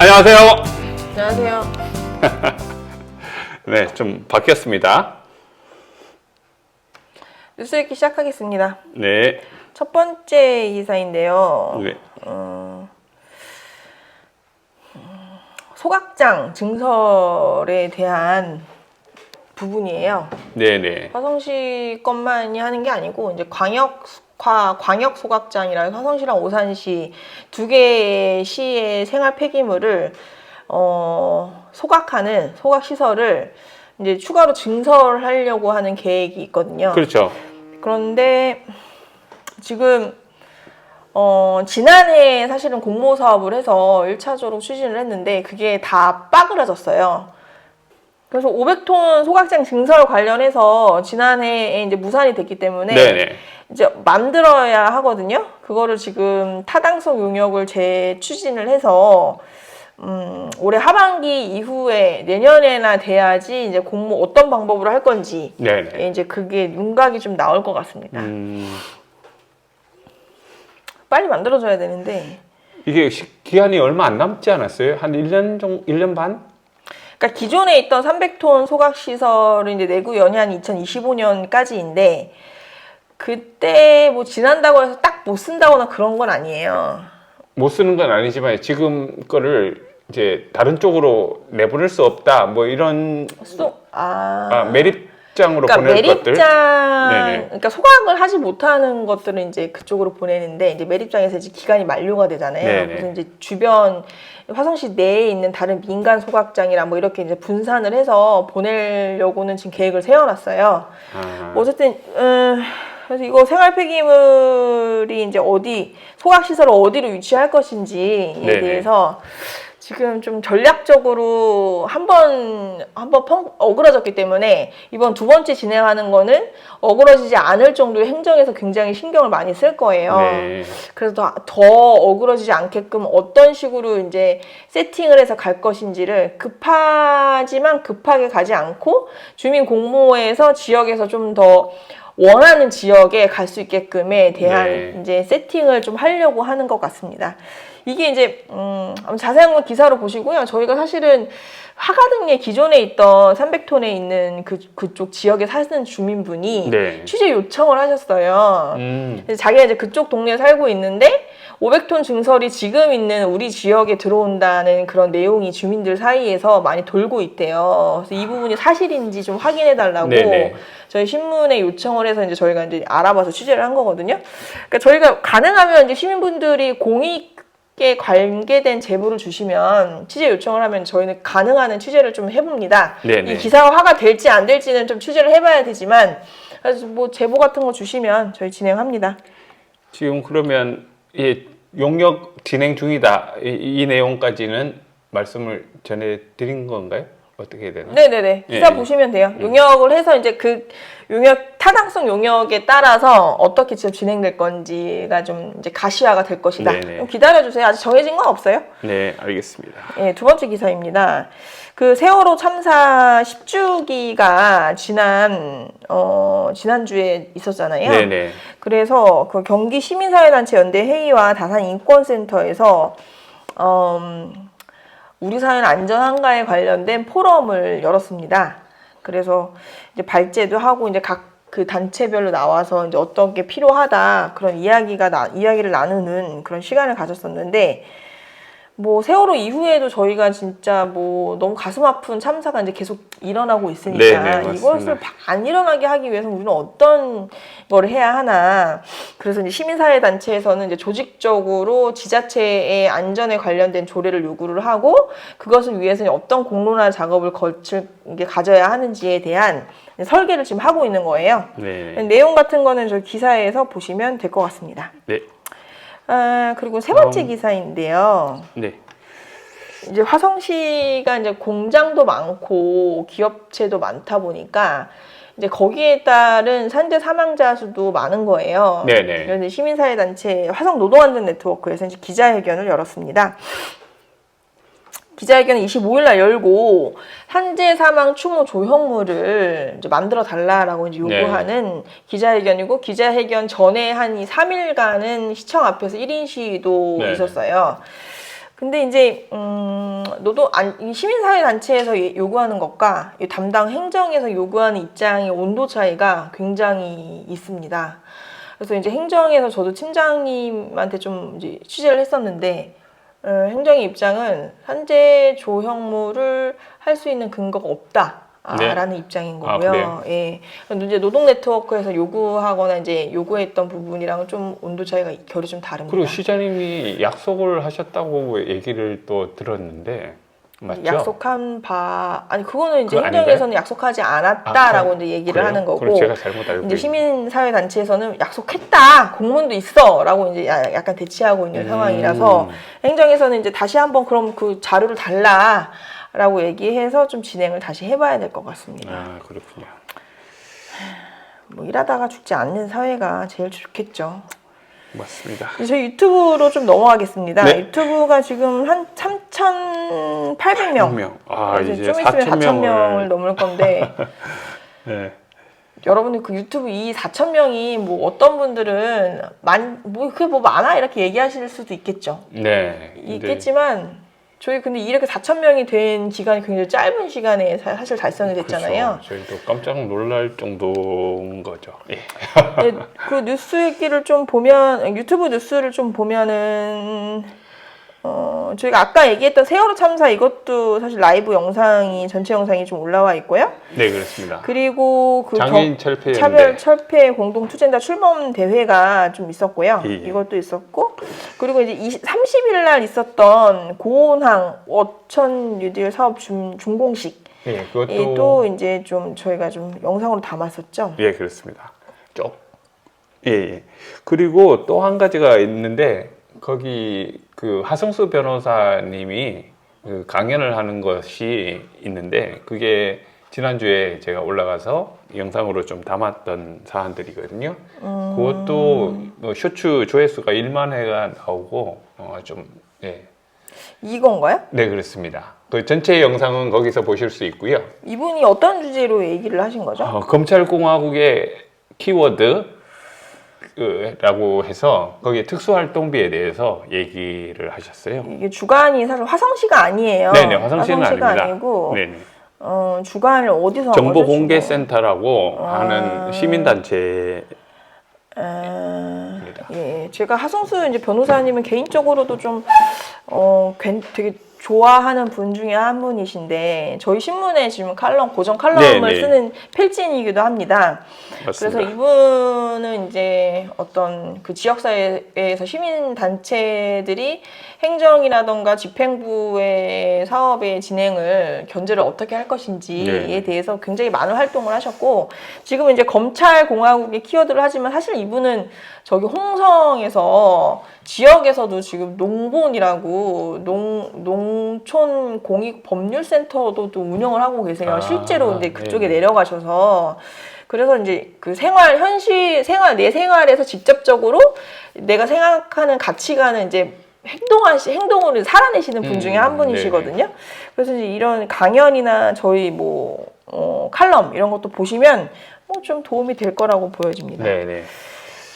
안녕하세요. 안녕하세요. 네, 좀 바뀌었습니다. 뉴스 읽기 시작하겠습니다. 네, 첫 번째 기사인데요. 네, 소각장 증설에 대한 부분이에요. 네, 네. 화성시 것만이 하는 게 아니고 이제 광역 과 광역 소각장이라는 화성시랑 오산시 두 개의 시의 생활 폐기물을 어, 소각하는 소각 시설을 이제 추가로 증설하려고 하는 계획이 있거든요. 그렇죠. 그런데 지금 어, 지난해 사실은 공모 사업을 해서 1차적으로 추진을 했는데 그게 다 빠그라졌어요. 그래서 500톤 소각장 증설 관련해서 지난해에 이제 무산이 됐기 때문에 네, 네. 이제 만들어야 하거든요. 그거를 지금 타당성 용역을 재추진을 해서 음, 올해 하반기 이후에 내년에나 돼야지 이제 공모 어떤 방법으로 할 건지 네, 네. 이제 그게 윤곽이 좀 나올 것 같습니다. 음, 빨리 만들어줘야 되는데. 이게 시- 기한이 얼마 안 남지 않았어요? 한 1년 정도, 1년 반? 그러니까 기존에 있던 300톤 소각 시설을 이제 내구 연한 2025년까지인데 그때 뭐 지난다고 해서 딱 못 쓴다거나 그런 건 아니에요. 못 쓰는 건 아니지만 지금 거를 이제 다른 쪽으로 내보낼 수 없다. 뭐 이런 소, 아, 아, 매립장으로 그러니까 보낼 것들. 매립장, 네네. 그러니까 소각을 하지 못하는 것들은 이제 그쪽으로 보내는데 이제 매립장에서 이제 기간이 만료가 되잖아요. 네네. 그래서 이제 주변 화성시 내에 있는 다른 민간 소각장이랑 뭐 이렇게 이제 분산을 해서 보내려고는 지금 계획을 세워놨어요. 아, 뭐 어쨌든 음, 그래서 이거 생활 폐기물이 이제 어디 소각 시설을 어디로 위치할 것인지에 네네. 대해서 지금 좀 전략적으로 한번 한번 펑 어그러졌기 때문에 이번 두 번째 진행하는 거는 어그러지지 않을 정도의 행정에서 굉장히 신경을 많이 쓸 거예요. 네. 그래서 더, 더 어그러지지 않게끔 어떤 식으로 이제 세팅을 해서 갈 것인지를 급하지만 급하게 가지 않고 주민 공모에서 지역에서 좀더 원하는 지역에 갈 수 있게끔에 대한 네. 이제 세팅을 좀 하려고 하는 것 같습니다. 이게 이제 음, 자세한 건 기사로 보시고요. 저희가 사실은 하가등에 기존에 있던 300톤에 있는 그 그쪽 지역에 사는 주민분이 네. 취재 요청을 하셨어요. 음, 그래서 자기가 이제 그쪽 동네에 살고 있는데 500톤 증설이 지금 있는 우리 지역에 들어온다는 그런 내용이 주민들 사이에서 많이 돌고 있대요. 그래서 이 부분이 사실인지 좀 확인해 달라고 네네. 저희 신문에 요청을 해서 이제 저희가 이제 알아봐서 취재를 한 거거든요. 그러니까 저희가 가능하면 이제 시민분들이 공익 에 관계된 제보를 주시면 취재 요청을 하면 저희는 가능한 취재를 좀 해봅니다. 네네. 이 기사가 화가 될지 안 될지는 좀 취재를 해봐야 되지만 그래서 뭐 제보 같은 거 주시면 저희 진행합니다. 지금 그러면 예, 용역 진행 중이다. 이, 이 내용까지는 말씀을 전해 드린 건가요? 어떻게 해야 되나? 네네네. 기사 예, 예. 보시면 돼요. 용역을 해서 이제 그 용역 타당성 용역에 따라서 어떻게 지금 진행될 건지가 좀 이제 가시화가 될 것이다. 네네. 좀 기다려주세요. 아직 정해진 건 없어요. 네, 알겠습니다. 예, 두 번째 기사입니다. 그 세월호 참사 10주기가 지난 어 지난주에 있었잖아요. 네네. 그래서 그 경기 시민사회단체 연대 회의와 다산 인권센터에서 음, 우리 사회는 안전한가에 관련된 포럼을 열었습니다. 그래서 이제 발제도 하고 이제 각 그 단체별로 나와서 이제 어떤 게 필요하다 그런 이야기가 나, 이야기를 나누는 그런 시간을 가졌었는데 뭐 세월호 이후에도 저희가 진짜 뭐 너무 가슴 아픈 참사가 이제 계속 일어나고 있으니까 네, 네. 이것을 안 일어나게 하기 위해서 우리는 어떤 걸 해야 하나 그래서 이제 시민사회 단체에서는 이제 조직적으로 지자체의 안전에 관련된 조례를 요구를 하고 그것을 위해서 어떤 공론화 작업을 거칠 게 가져야 하는지에 대한 설계를 지금 하고 있는 거예요. 네. 내용 같은 거는 저 기사에서 보시면 될 것 같습니다. 네. 아, 그리고 세 번째 음. 기사인데요. 네. 이제 화성시가 이제 공장도 많고 기업체도 많다 보니까 이제 거기에 따른 산재 사망자 수도 많은 거예요. 네네. 그래서 이제 시민사회단체 화성 노동안전 네트워크에서 이제 기자회견을 열었습니다. 기자회견을 25일 날 열고 산재 사망 추모 조형물을 이제 만들어 달라라고 이제 요구하는 기자회견이고 기자회견 전에 한이 3일간은 시청 앞에서 1인 시위도 네. 있었어요. 근데 이제 음, 노동 안, 이 시민사회 단체에서 예- 요구하는 것과 이 담당 행정에서 요구하는 입장의 온도 차이가 굉장히 있습니다. 그래서 이제 행정에서 저도 팀장님한테 좀 이제 취재를 했었는데 어, 행정의 입장은 현재 조형물을 할 수 있는 근거가 없다. 네. 라는 입장인 아, 거고요. 그래요? 예. 근데 이제 노동 네트워크에서 요구하거나 이제 요구했던 부분이랑은 좀 온도 차이가 결이 좀 다릅니다. 그리고 시장님이 약속을 하셨다고 얘기를 또 들었는데 맞죠? 약속한 바 아니 그거는 이제 행정에서는 약속하지 않았다라고 아, 이제 얘기를 그래요? 하는 거고 제가 잘못 알고 이제 있- 시민 사회 단체에서는 약속했다 공문도 있어라고 이제 야- 약간 대치하고 있는 음. 상황이라서 행정에서는 이제 다시 한번 그럼 그 자료를 달라라고 얘기해서 좀 진행을 다시 해봐야 될 것 같습니다. 아 그렇군요. 뭐 일하다가 죽지 않는 사회가 제일 좋겠죠. 맞습니다. 이제 유튜브로 좀 넘어가겠습니다. 네. 유튜브가 지금 한 3,800명. 명. 아 이제 좀 있으면 4천 4천 명을 명을. 넘을 건데 네. 여러분들 그 유튜브 이 4천 명이 뭐 어떤 분들은 만뭐 그게 뭐 많아 이렇게 얘기하실 수도 있겠죠. 네. 있겠지만 저희 근데 이렇게 4천 명이 된 기간이 굉장히 짧은 시간에 사- 사실 달성이 됐잖아요. 그렇죠. 저희도 깜짝 놀랄 정도인 거죠. 예. 근데 그 뉴스 얘기를 좀 보면 유튜브 뉴스를 좀 보면은 어 저희가 아까 얘기했던 세월호 참사 이것도 사실 라이브 영상이 전체 영상이 좀 올라와 있고요. 네 그렇습니다. 그리고 그 장애인 경- 철폐 차별 연대. 철폐 공동 투쟁자 출범 대회가 좀 있었고요. 예, 예. 이것도 있었고 그리고 이제 20, 30일 날 있었던 고온항 어천 뉴딜 사업 중, 중공식 예, 그것도 이또 이제 좀 저희가 좀 영상으로 담았었죠. 예, 그렇습니다. 쪽. 예, 예. 그리고 또 한 가지가 있는데 거기 그 하성수 변호사님이 그 강연을 하는 것이 있는데 그게 지난주에 제가 올라가서 영상으로 좀 담았던 사안들이거든요. 음. 그것도 뭐 쇼츠 조회수가 1만 회가 나오고 어, 좀 예. 이건가요? 네, 그렇습니다. 그 전체 영상은 거기서 보실 수 있고요. 이분이 어떤 주제로 얘기를 하신 거죠? 어, 검찰 공화국의 키워드 그, 라고 해서 거기에 특수활동비에 대해서 얘기를 하셨어요. 이게 주관이 사실 화성시가 아니에요. 네네, 화성시는 화성시가 아닙니다. 아니고 네네. 어, 주관을 어디서? 정보공개센터라고 아. 하는 시민단체 아, 입니다. 예, 제가 하성수 이제 변호사님은 개인적으로도 좀 어, 괜- 되게 좋아하는 분 중에 한 분이신데 저희 신문에 지금 칼럼 고정 칼럼을 네, 네. 쓰는 필진이기도 합니다. 맞습니다. 그래서 이분은 이제 어떤 그 지역사회에서 시민 단체들이 행정이라던가 집행부의 사업의 진행을 견제를 어떻게 할 것인지에 네. 대해서 굉장히 많은 활동을 하셨고 지금 이제 검찰 공화국의 키워드를 하지만 사실 이분은 저기 홍성에서 지역에서도 지금 농본이라고 농 농촌 공익 법률 센터도 또 운영을 하고 계세요. 아, 실제로 근데 그쪽에 네. 내려가셔서 그래서 이제 그 생활 현실 생활 내 생활에서 직접적으로 내가 생각하는 가치관을 이제 행동하시 행동으로 살아내시는 분 중에 음, 한 분이시거든요. 그래서 이제 이런 강연이나 저희 뭐 어, 칼럼 이런 것도 보시면 뭐 좀 도움이 될 거라고 보여집니다. 네네.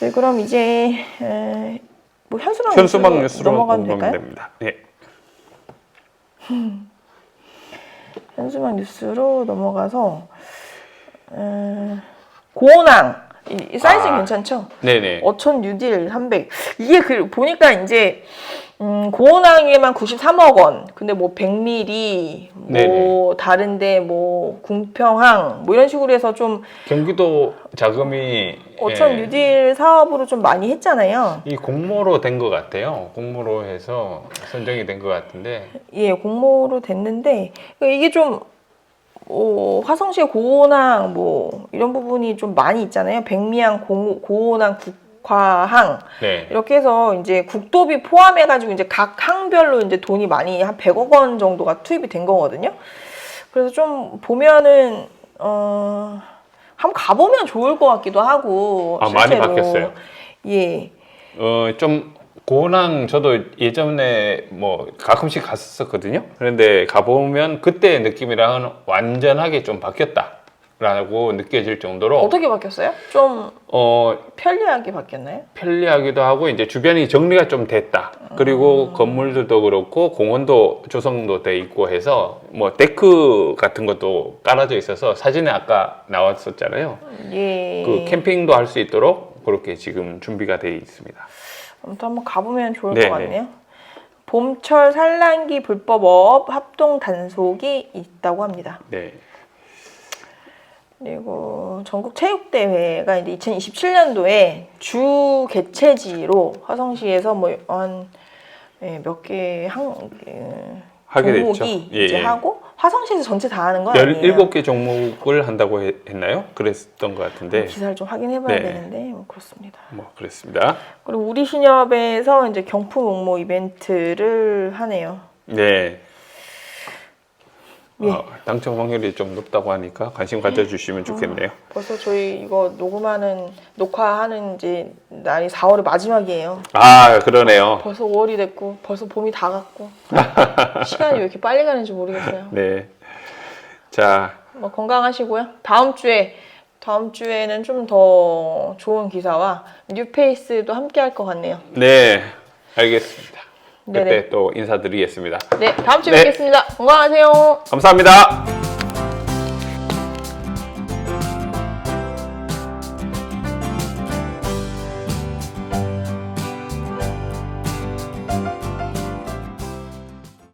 네, 그럼 이제 에, 뭐 현수막, 현수막 뉴스로 넘어가도 될까요? 됩니다. 네. 현수막 뉴스로 넘어가서 에, 고원항 이, 이 사이즈 아. 괜찮죠? 네네. 어천 뉴딜 300 이게 그 보니까 이제 음, 고원항에만 93억 원 근데 뭐 백미리 뭐 네네. 다른데 뭐 궁평항 뭐 이런 식으로 해서 좀 경기도 자금이 어천 예, 뉴딜 사업으로 좀 많이 했잖아요. 이 공모로 된 것 같아요. 공모로 해서 선정이 된 것 같은데 예, 공모로 됐는데 이게 좀 어, 화성시의 고원항 뭐 이런 부분이 좀 많이 있잖아요. 백미항, 고, 고원항, 국화항 네. 이렇게 해서 이제 국도비 포함해가지고 이제 각 항별로 이제 돈이 많이 한 100억 원 정도가 투입이 된 거거든요. 그래서 좀 보면은 어 한번 가보면 좋을 것 같기도 하고 아, 많이 실제로. 바뀌었어요. 예. 어, 좀 고낭 저도 예전에 뭐 가끔씩 갔었거든요. 그런데 가보면 그때 느낌이랑은 완전하게 좀 바뀌었다. 라고 느껴질 정도로 어떻게 바뀌었어요? 좀 어, 편리하게 바뀌었나요? 편리하기도 하고 이제 주변이 정리가 좀 됐다. 그리고 건물들도 그렇고 공원도 조성도 돼 있고 해서 뭐 데크 같은 것도 깔아져 있어서 사진에 아까 나왔었잖아요. 예. 그 캠핑도 할 수 있도록 그렇게 지금 준비가 돼 있습니다. 아무튼 한번 가보면 좋을 네, 것 같네요. 봄철 산란기 불법업 합동 단속이 있다고 합니다. 네. 그리고 전국 체육대회가 이제 2027년도에 주 개최지로 화성시에서 뭐 뭐한몇개 한 하게 됐죠. 종목이 예, 이제 예. 하고 화성시에서 전체 다 하는 건 아니에요. 17개 종목을 한다고 했- 했나요? 그랬던 것 같은데. 기사를 좀 확인해봐야 네. 되는데 뭐 그렇습니다. 뭐 그랬습니다. 그리고 우리 신협에서 이제 경품 응모 이벤트를 하네요. 네. 예. 어, 당첨 확률이 좀 높다고 하니까 관심 가져주시면 좋겠네요. 벌써 저희 이거 녹음하는 녹화하는 이제 날이 4월의 마지막이에요. 아 그러네요. 벌써 5월이 됐고 벌써 봄이 다 갔고 시간이 왜 이렇게 빨리 가는지 모르겠어요. 네. 자, 뭐 건강하시고요. 다음 주에 다음 주에는 좀 더 좋은 기사와 뉴페이스도 함께 할 것 같네요. 네, 알겠습니다. 그때 네네. 또 인사드리겠습니다. 네, 다음 주에 네. 뵙겠습니다. 건강하세요. 감사합니다.